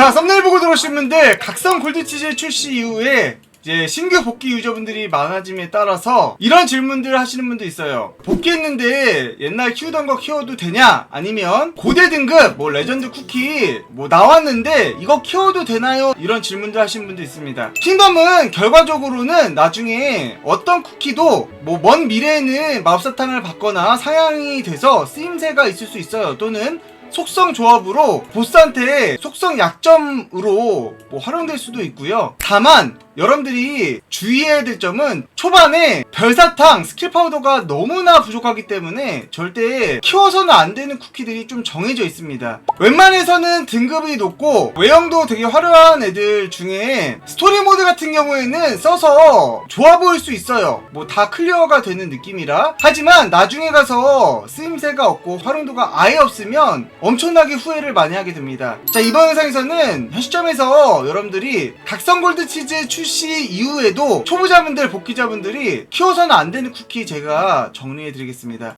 자 썸네일 보고 들어오신 분들 각성 골드치즈 출시 이후에 이제 신규 복귀 유저분들이 많아짐에 따라서 이런 질문들을 하시는 분도 있어요. 복귀했는데 옛날 키우던 거 키워도 되냐? 아니면 고대 등급 뭐 레전드 쿠키 뭐 나왔는데 이거 키워도 되나요? 이런 질문들 하시는 분도 있습니다. 킹덤은 결과적으로는 나중에 어떤 쿠키도 뭐 먼 미래에는 마법사탕을 받거나 상향이 돼서 쓰임새가 있을 수 있어요. 또는 속성 조합으로 보스한테 속성 약점으로 뭐 활용될 수도 있고요. 다만 여러분들이 주의해야 될 점은 초반에 별사탕 스킬 파우더가 너무나 부족하기 때문에 절대 키워서는 안 되는 쿠키들이 좀 정해져 있습니다. 웬만해서는 등급이 높고 외형도 되게 화려한 애들 중에 스토리 모드 같은 경우에는 써서 좋아 보일 수 있어요. 뭐 다 클리어가 되는 느낌이라. 하지만 나중에 가서 쓰임새가 없고 활용도가 아예 없으면 엄청나게 후회를 많이 하게 됩니다. 자, 이번 영상에서는 현 시점에서 여러분들이 각성 골드 치즈 출시 이후에도 초보자분들, 복귀자분들이 키워서는 안 되는 쿠키 제가 정리해 드리겠습니다.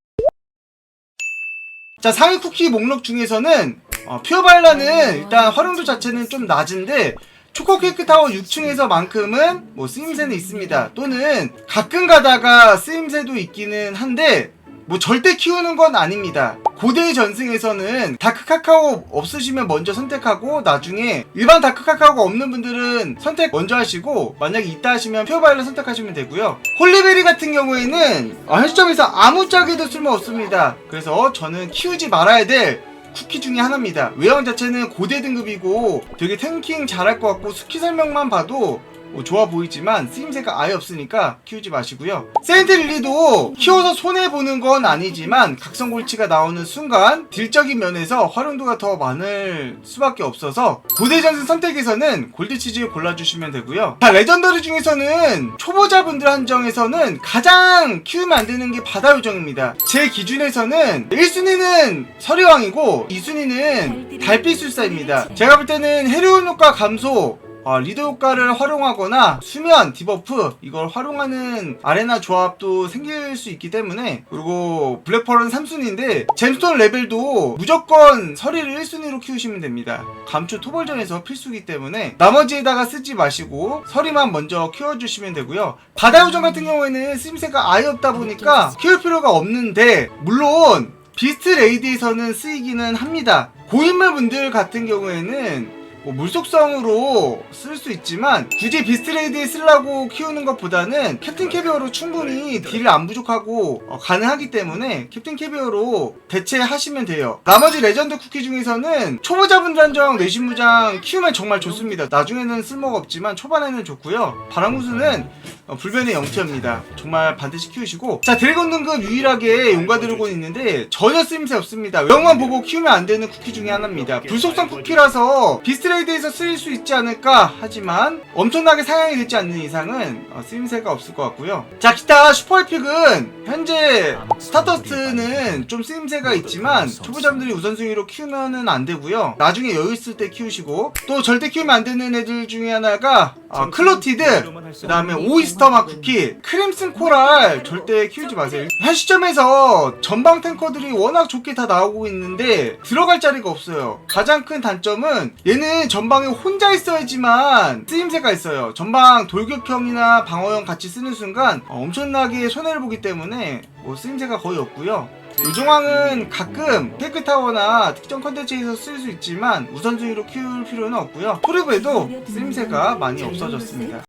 자, 상위 쿠키 목록 중에서는 어, 퓨어바일라는 일단 활용도 자체는 좀 낮은데 초코 케이크 타워 6층에서만큼은 뭐 쓰임새는 있습니다. 또는 가끔 가다가 쓰임새도 있기는 한데 뭐 절대 키우는 건 아닙니다. 고대 전승에서는 다크 카카오 없으시면 먼저 선택하고 나중에 일반 다크 카카오가 없는 분들은 선택 먼저 하시고 만약에 있다 하시면 퓨어바일러 선택하시면 되고요. 홀리베리 같은 경우에는 아, 현 시점에서 아무짝에도 쓸모 없습니다. 그래서 저는 키우지 말아야 될 쿠키 중에 하나입니다. 외형 자체는 고대 등급이고 되게 탱킹 잘할 것 같고 스키 설명만 봐도 뭐 좋아 보이지만 쓰임새가 아예 없으니까 키우지 마시고요. 세인트 릴리도 키워서 손해보는 건 아니지만 각성골치가 나오는 순간 딜적인 면에서 활용도가 더 많을 수밖에 없어서 고대전승 선택에서는 골드치즈 골라주시면 되고요. 자, 레전더리 중에서는 초보자분들 한정에서는 가장 키우면 안 되는 게 바다 요정입니다. 제 기준에서는 1순위는 서리왕이고 2순위는 달빛술사입니다. 제가 볼 때는 해로운 효과 감소 어, 리더 효과를 활용하거나 수면 디버프 이걸 활용하는 아레나 조합도 생길 수 있기 때문에 그리고 블랙펄은 3순위인데 잼스톤 레벨도 무조건 서리를 1순위로 키우시면 됩니다. 감초 토벌전에서 필수기 때문에 나머지에다가 쓰지 마시고 서리만 먼저 키워주시면 되고요. 바다 요정 같은 경우에는 쓰임새가 아예 없다 보니까 키울 필요가 없는데 물론 비스트 레이드에서는 쓰이기는 합니다. 고인물 분들 같은 경우에는 뭐 물속성으로 쓸 수 있지만 굳이 비스트레이드에 쓰려고 키우는 것보다는 캡틴 캐비어로 충분히 딜을 안 부족하고 어, 가능하기 때문에 캡틴 캐비어로 대체하시면 돼요. 나머지 레전드 쿠키 중에서는 초보자분들 한정 뇌신무장 키우면 정말 좋습니다. 나중에는 쓸모가 없지만 초반에는 좋고요. 바람구슬은 어, 불변의 영티입니다. 정말 반드시 키우시고 자 드래곤 등급 유일하게 용과 드래곤 있는데 전혀 쓰임새 없습니다. 외형만 보고 키우면 안 되는 쿠키 중에 하나입니다. 불속성 쿠키라서 비스트레이드에서 쓰일 수 있지 않을까 하지만 엄청나게 상향이 되지 않는 이상은 어, 쓰임새가 없을 것 같고요. 자 기타 슈퍼에픽은 현재 스타터스는 좀 쓰임새가 있지만 초보자분들이 우선순위로 키우면은 안 되고요. 나중에 여유 있을 때 키우시고 또 절대 키우면 안 되는 애들 중에 하나가 어, 클로티드 그 다음에 오이스터마 쿠키 크림슨 코랄 절대 키우지 마세요. 현 시점에서 전방 탱커들이 워낙 좋게 다 나오고 있는데 들어갈 자리가 없어요. 가장 큰 단점은 얘는 전방에 혼자 있어야지만 쓰임새가 있어요. 전방 돌격형이나 방어형 같이 쓰는 순간 어, 엄청나게 손해를 보기 때문에 뭐 쓰임새가 거의 없고요 요종왕은 가끔 테크타워나 특정 컨텐츠에서 쓸 수 있지만 우선순위로 키울 필요는 없고요. 토르브에도 쓰임새가 많이 없어졌습니다.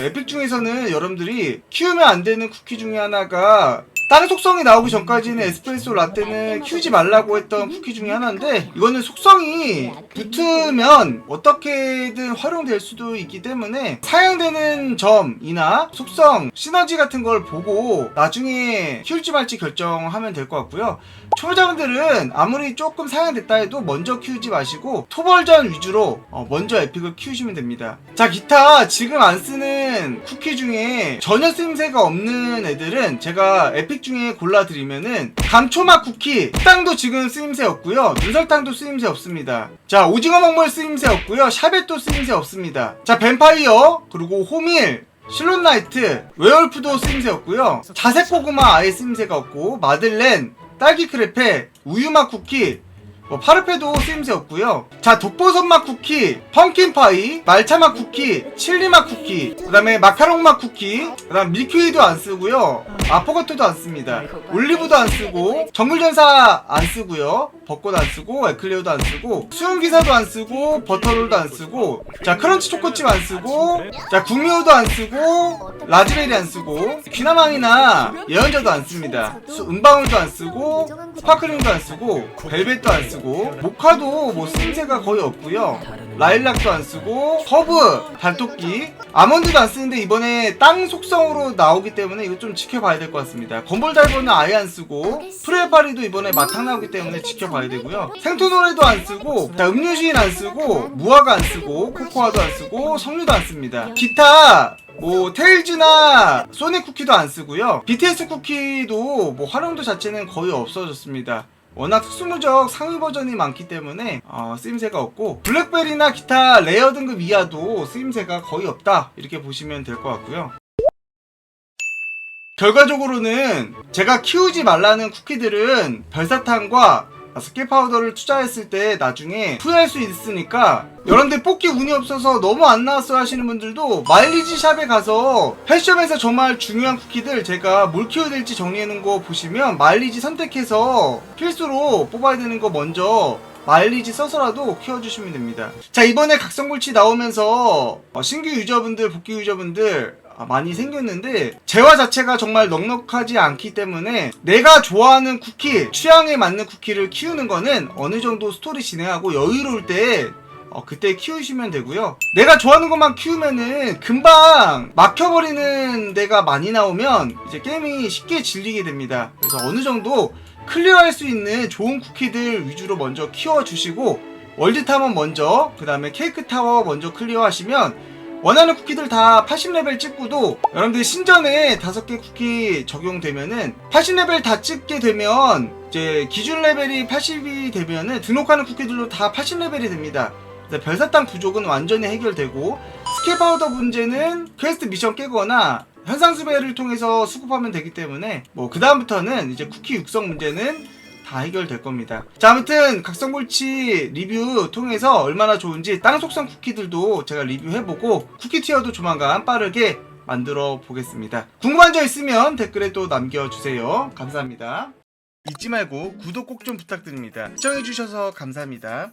에픽 중에서는 여러분들이 키우면 안 되는 쿠키 중에 하나가 다른 속성이 나오기 전까지는 에스프레소 라떼는 키우지 말라고 했던 쿠키 중에 하나인데 이거는 속성이 붙으면 어떻게든 활용될 수도 있기 때문에 사용되는 점이나 속성, 시너지 같은 걸 보고 나중에 키울지 말지 결정하면 될 것 같고요. 초보자분들은 아무리 조금 사용됐다 해도 먼저 키우지 마시고 토벌전 위주로 어, 먼저 에픽을 키우시면 됩니다. 자 기타 지금 안 쓰는 쿠키 중에 전혀 쓰임새가 없는 애들은 제가 에픽 중에 골라드리면은 감초맛 쿠키 식당도 지금 쓰임새 없고요. 눈설탕도 쓰임새 없습니다. 자 오징어 먹물 쓰임새 없고요. 샤벳도 쓰임새 없습니다. 자 뱀파이어 그리고 호밀 실론나이트 웨얼프도 쓰임새 없고요. 자색 고구마 아예 쓰임새가 없고 마들렌 딸기 크레페 우유맛 쿠키 뭐 파르페도 쓰임새 없고요. 자 독버섯 맛 쿠키, 펌킨 파이, 말차 맛 쿠키, 칠리 맛 쿠키, 그 다음에 마카롱 맛 쿠키, 그 다음 밀크웨이도 안 쓰고요. 아포가토도 안 씁니다. 올리브도 안 쓰고 정글전사 안 쓰고요. 벚꽃 안 쓰고 에클레어도 안 쓰고 수용기사도 안 쓰고 버터롤도 안 쓰고 자 크런치 초코칩 안 쓰고 자 구미호도 안 쓰고 라즈베리 안 쓰고 귀나망이나 예언자도 안 씁니다. 수- 은방울도 안 쓰고 스파클링도 안 쓰고 벨벳도 안 쓰고 모카도 뭐 쓰임새가 거의 없고요. 라일락도 안 쓰고 허브 발토끼 아몬드도 안 쓰는데 이번에 땅 속성으로 나오기 때문에 이거 좀 지켜봐야 될 것 같습니다. 건볼 달고는 아예 안 쓰고 프레파리도 이번에 마탕 나오기 때문에 지켜봐야 되고요. 생토노래도 안 쓰고 자, 음료수인 안 쓰고 무화과 안 쓰고 코코아도 안 쓰고 석류도 안 씁니다. 기타 뭐 테일즈나 소닉 쿠키도 안 쓰고요. BTS 쿠키도 뭐 활용도 자체는 거의 없어졌습니다. 워낙 특수무적 상위 버전이 많기 때문에 어, 쓰임새가 없고 블랙베리나 기타 레어 등급 이하도 쓰임새가 거의 없다 이렇게 보시면 될 것 같고요. 결과적으로는 제가 키우지 말라는 쿠키들은 별사탕과 스케 파우더를 투자했을 때 나중에 후회할 수 있으니까 여러분들 뽑기 운이 없어서 너무 안 나왔어 하시는 분들도 마일리지 샵에 가서 펫숍에서 정말 중요한 쿠키들 제가 뭘 키워야 될지 정리해 놓은 거 보시면 마일리지 선택해서 필수로 뽑아야 되는 거 먼저 마일리지 써서라도 키워주시면 됩니다. 자 이번에 각성골치 나오면서 어, 신규 유저분들 복귀 유저분들 아, 많이 생겼는데 재화 자체가 정말 넉넉하지 않기 때문에 내가 좋아하는 쿠키 취향에 맞는 쿠키를 키우는 거는 어느 정도 스토리 진행하고 여유로울 때 어, 그때 키우시면 되고요. 내가 좋아하는 것만 키우면은 금방 막혀버리는 데가 많이 나오면 이제 게임이 쉽게 질리게 됩니다. 그래서 어느 정도 클리어할 수 있는 좋은 쿠키들 위주로 먼저 키워주시고 월드 타워 먼저 그 다음에 케이크 타워 먼저 클리어하시면 원하는 쿠키들 다 80레벨 찍고도 여러분들 신전에 5개 쿠키 적용되면은 80레벨 다 찍게 되면 이제 기준 레벨이 80이 되면은 등록하는 쿠키들도 다 80레벨이 됩니다. 별사탕 부족은 완전히 해결되고 스킬 파우더 문제는 퀘스트 미션 깨거나 현상 수배를 통해서 수급하면 되기 때문에 뭐 그 다음부터는 이제 쿠키 육성 문제는 다 해결될 겁니다. 자, 아무튼 각성골치 리뷰 통해서 얼마나 좋은지 땅 속성 쿠키들도 제가 리뷰해보고 쿠키 티어도 조만간 빠르게 만들어 보겠습니다. 궁금한 점 있으면 댓글에 또 남겨주세요. 감사합니다. 잊지 말고 구독 꼭 좀 부탁드립니다. 시청해주셔서 감사합니다.